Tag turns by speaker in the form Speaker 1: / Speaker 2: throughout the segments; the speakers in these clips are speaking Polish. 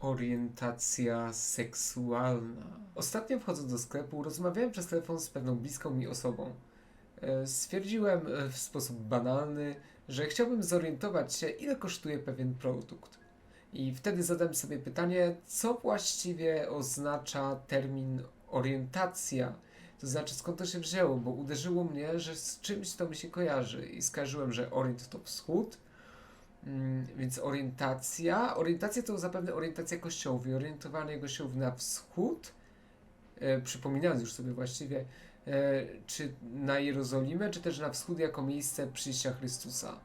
Speaker 1: Orientacja seksualna. Ostatnio wchodząc do sklepu, rozmawiałem przez telefon z pewną bliską mi osobą. E, Stwierdziłem e, w sposób banalny, że chciałbym zorientować się, ile kosztuje pewien produkt. I wtedy zadałem sobie pytanie, co właściwie oznacza termin orientacja. To znaczy, skąd to się wzięło, bo uderzyło mnie, że z czymś to mi się kojarzy. I skarżyłem, że orient to wschód, Więc orientacja. Orientacja to zapewne orientacja kościołowa. Orientowanie kościołów na wschód. E, przypominając już sobie właściwie, e, czy na Jerozolimę, czy też na wschód jako miejsce przyjścia Chrystusa.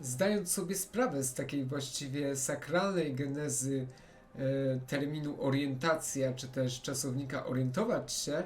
Speaker 1: Zdając sobie sprawę z takiej właściwie sakralnej genezy e, terminu orientacja, czy też czasownika orientować się,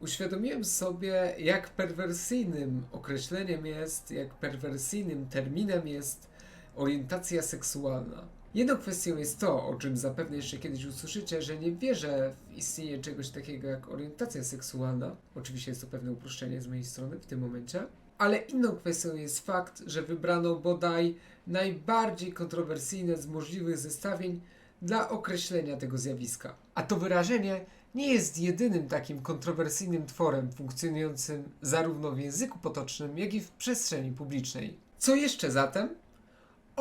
Speaker 1: uświadomiłem sobie, jak perwersyjnym określeniem jest, jak perwersyjnym terminem jest orientacja seksualna. Jedną kwestią jest to, o czym zapewne jeszcze kiedyś usłyszycie, że nie wierzę w istnienie czegoś takiego jak orientacja seksualna. Oczywiście jest to pewne uproszczenie z mojej strony w tym momencie. Ale inną kwestią jest fakt, że wybrano bodaj najbardziej kontrowersyjne z możliwych zestawień dla określenia tego zjawiska. A to wyrażenie nie jest jedynym takim kontrowersyjnym tworem funkcjonującym zarówno w języku potocznym, jak i w przestrzeni publicznej. Co jeszcze zatem?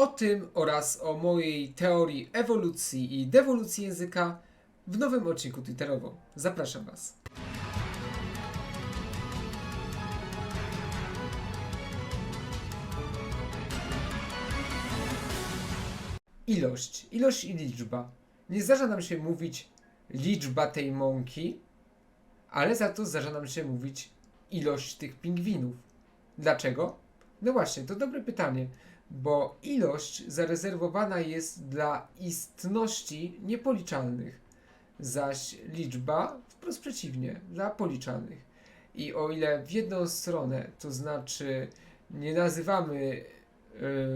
Speaker 1: O tym oraz o mojej teorii ewolucji i dewolucji języka w nowym odcinku Twitterowo. Zapraszam Was. Ilość. Ilość i liczba. Nie zdarza nam się mówić liczba tej mąki, ale za to zdarza nam się mówić ilość tych pingwinów. Dlaczego? No właśnie, to dobre pytanie bo ilość zarezerwowana jest dla istności niepoliczalnych, zaś liczba wprost przeciwnie, dla policzalnych. I o ile w jedną stronę, to znaczy nie nazywamy y,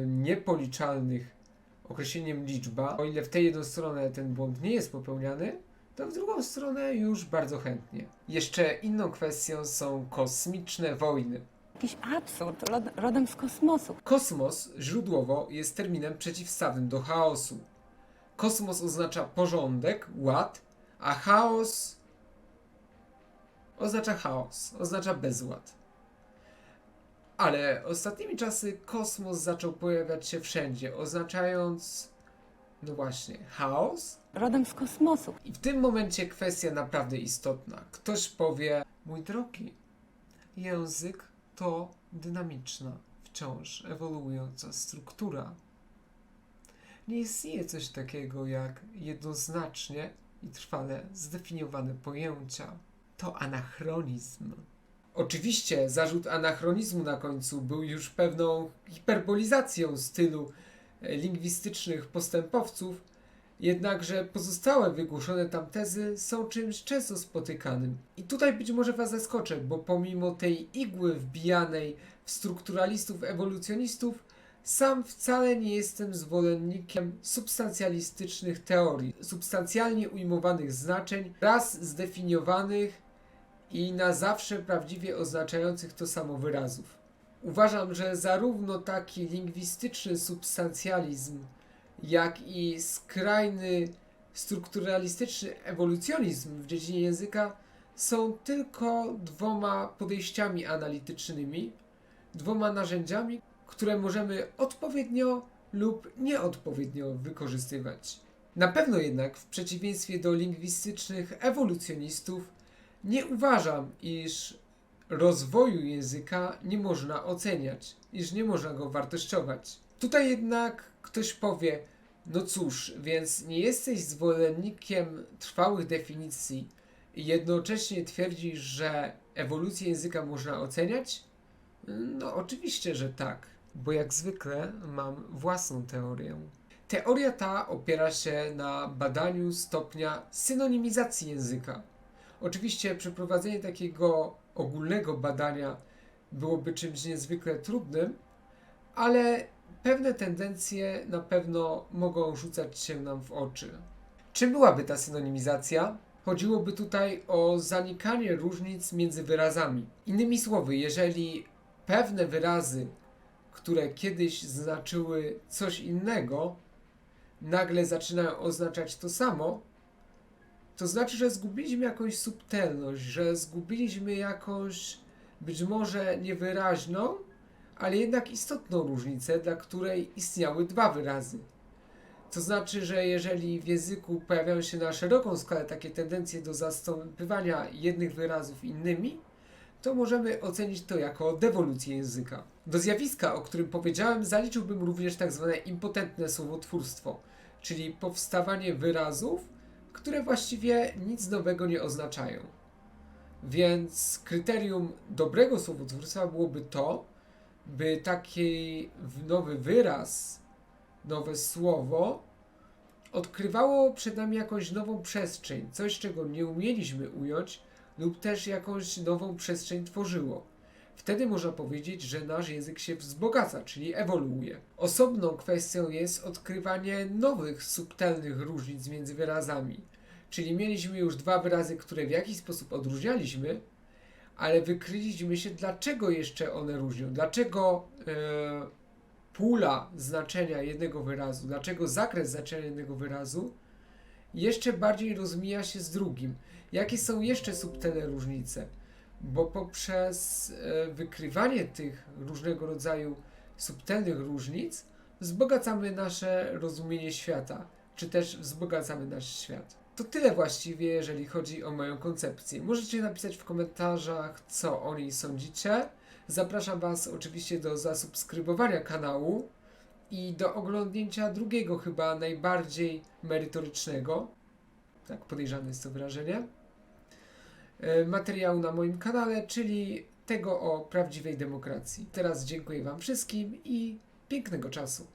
Speaker 1: niepoliczalnych określeniem liczba, o ile w tę jedną stronę ten błąd nie jest popełniany, to w drugą stronę już bardzo chętnie. Jeszcze inną kwestią są kosmiczne wojny.
Speaker 2: Jakiś absurd rod- rodem z kosmosu.
Speaker 1: Kosmos źródłowo jest terminem przeciwstawnym do chaosu. Kosmos oznacza porządek, ład, a chaos oznacza chaos, oznacza bezład. Ale ostatnimi czasy kosmos zaczął pojawiać się wszędzie, oznaczając, no właśnie, chaos.
Speaker 2: Rodem z kosmosu.
Speaker 1: I w tym momencie kwestia naprawdę istotna. Ktoś powie, mój drogi, język to dynamiczna, wciąż ewoluująca struktura. Nie istnieje coś takiego jak jednoznacznie i trwale zdefiniowane pojęcia. To anachronizm. Oczywiście zarzut anachronizmu na końcu był już pewną hiperbolizacją stylu e, lingwistycznych postępowców, jednakże pozostałe wygłoszone tam tezy są czymś często spotykanym. I tutaj być może Was zaskoczę, bo pomimo tej igły wbijanej w strukturalistów, ewolucjonistów, sam wcale nie jestem zwolennikiem substancjalistycznych teorii, substancjalnie ujmowanych znaczeń, raz zdefiniowanych i na zawsze prawdziwie oznaczających to samo wyrazów. Uważam, że zarówno taki lingwistyczny substancjalizm, jak i skrajny strukturalistyczny ewolucjonizm w dziedzinie języka są tylko dwoma podejściami analitycznymi, dwoma narzędziami, które możemy odpowiednio lub nieodpowiednio wykorzystywać. Na pewno jednak, w przeciwieństwie do lingwistycznych ewolucjonistów, nie uważam, iż rozwoju języka nie można oceniać, iż nie można go wartościować. Tutaj jednak ktoś powie, no cóż, więc nie jesteś zwolennikiem trwałych definicji i jednocześnie twierdzisz, że ewolucję języka można oceniać? No oczywiście, że tak, bo jak zwykle mam własną teorię. Teoria ta opiera się na badaniu stopnia synonimizacji języka. Oczywiście przeprowadzenie takiego ogólnego badania byłoby czymś niezwykle trudnym, ale pewne tendencje na pewno mogą rzucać się nam w oczy. Czym byłaby ta synonimizacja? Chodziłoby tutaj o zanikanie różnic między wyrazami. Innymi słowy, jeżeli pewne wyrazy, które kiedyś znaczyły coś innego, nagle zaczynają oznaczać to samo, to znaczy, że zgubiliśmy jakąś subtelność, że zgubiliśmy jakąś być może niewyraźną, ale jednak istotną różnicę, dla której istniały dwa wyrazy. To znaczy, że jeżeli w języku pojawiają się na szeroką skalę takie tendencje do zastąpywania jednych wyrazów innymi, to możemy ocenić to jako dewolucję języka. Do zjawiska, o którym powiedziałem, zaliczyłbym również tak zwane impotentne słowotwórstwo, czyli powstawanie wyrazów, które właściwie nic nowego nie oznaczają. Więc kryterium dobrego słowotwórstwa byłoby to, by taki nowy wyraz, nowe słowo odkrywało przed nami jakąś nową przestrzeń, coś czego nie umieliśmy ująć, lub też jakąś nową przestrzeń tworzyło. Wtedy można powiedzieć, że nasz język się wzbogaca, czyli ewoluuje. Osobną kwestią jest odkrywanie nowych, subtelnych różnic między wyrazami. Czyli mieliśmy już dwa wyrazy, które w jakiś sposób odróżnialiśmy, ale wykryliśmy się, dlaczego jeszcze one różnią, dlaczego e, pula znaczenia jednego wyrazu, dlaczego zakres znaczenia jednego wyrazu jeszcze bardziej rozmija się z drugim. Jakie są jeszcze subtelne różnice? Bo poprzez e, wykrywanie tych różnego rodzaju subtelnych różnic wzbogacamy nasze rozumienie świata, czy też wzbogacamy nasz świat. To tyle właściwie, jeżeli chodzi o moją koncepcję. Możecie napisać w komentarzach, co o niej sądzicie. Zapraszam Was oczywiście do zasubskrybowania kanału i do oglądnięcia drugiego, chyba najbardziej merytorycznego, tak podejrzane jest to wyrażenie, e, materiału na moim kanale, czyli tego o prawdziwej demokracji. Teraz dziękuję Wam wszystkim i pięknego czasu.